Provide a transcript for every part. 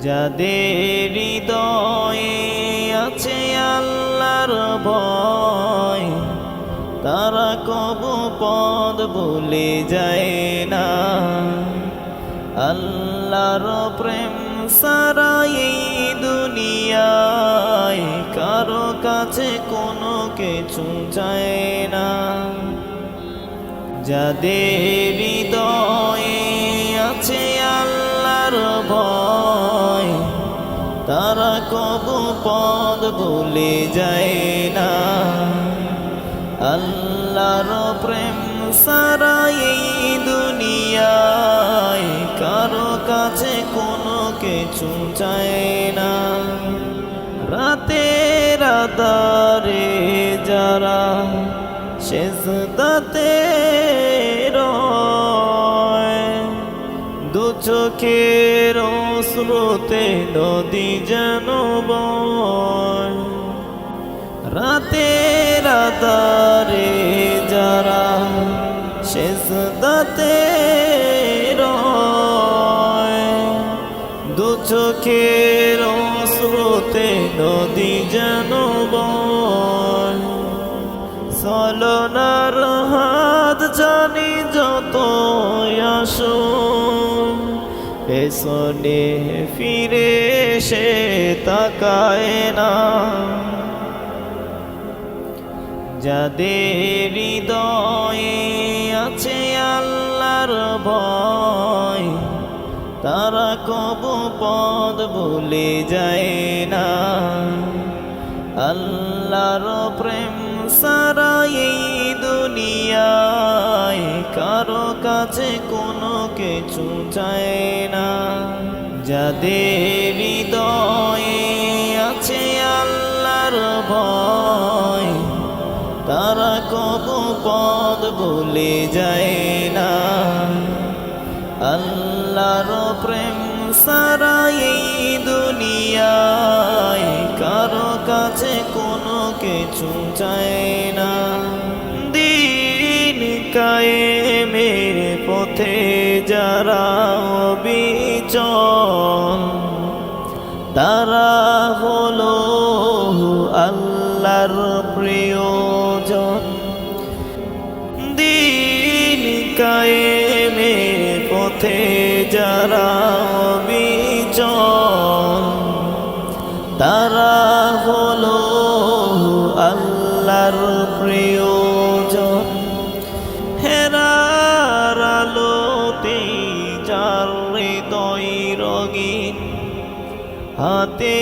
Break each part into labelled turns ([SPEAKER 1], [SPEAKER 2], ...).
[SPEAKER 1] যাদের হৃদয়ে আছে আল্লাহর ভয়, তারা কব পদ বলে যায় না। আল্লাহর প্রেম সারা এই দুনিয়ায় কারও কাছে কোনো কিছু চায় না। যাদের হৃদয়ে আছে আল্লাহর ভয়, তারা কব পদ ভুলে যায় না। আল্লাহর প্রেম সারা এই দুনিয়ায় কারও কাছে কোনো কিছু চায় না। রাতের আদারে যারা শেষদাতে রয় চোখের স্রোতে নদী যেন বয়। রাতের আদারে যারা শেষদাতে রয়, দু চোখের স্রোতে নদী যেন বয়। চলনার হাত পেছনে ফিরে সে তাকায় না। যাদের হৃদয়ে আছে আল্লাহর ভয়, তারা কব পদ বলে যায় না। আল্লাহর প্রেম সারা এই দুনিয়ায় কারও কাছে কোনো কিছু চায় না। যাদের হৃদয়ে আছে আল্লাহর ভয়, তারা কব পদ বলে যায় না। আল্লাহর প্রেম সারা এই দুনিয়ায় কারও কাছে কোনো কিছু চায় না। কায়েমের পথে যারা বিচল তারা হলো আল্লাহর প্রিয়জন। দিন কায়েমের পথে যারা বিচল তারা হলো আল্লাহর প্রিয়জন রঙিন হাতে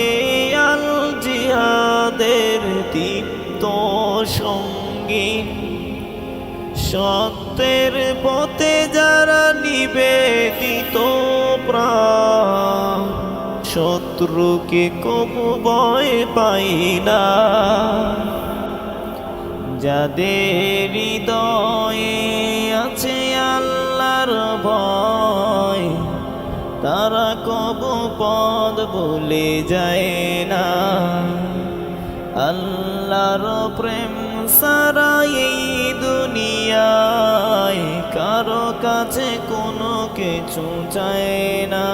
[SPEAKER 1] আল জিহাদের দীপ্ত সঙ্গীন। সত্যের পথে যারা নিবেদিত প্রাণ, শত্রুকে কবু ভয় পাই না। যাদের হৃদয়ে তারা কব পদ বলে যায় না। আল্লাহর প্রেম সারা এই দুনিয়ায় কারও কাছে কোনো কিছু চায় না।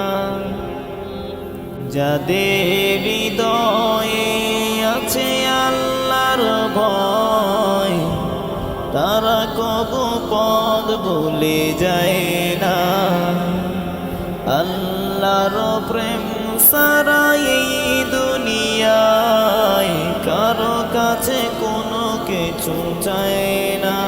[SPEAKER 1] যাদের হৃদয়ে আছে আল্লাহর ভয়, তারা কব পদ বলে যায় না। আল্লাহর প্রেম সারা এই দুনিয়ায়। কারও কাছে কোনো কিছু চায় না।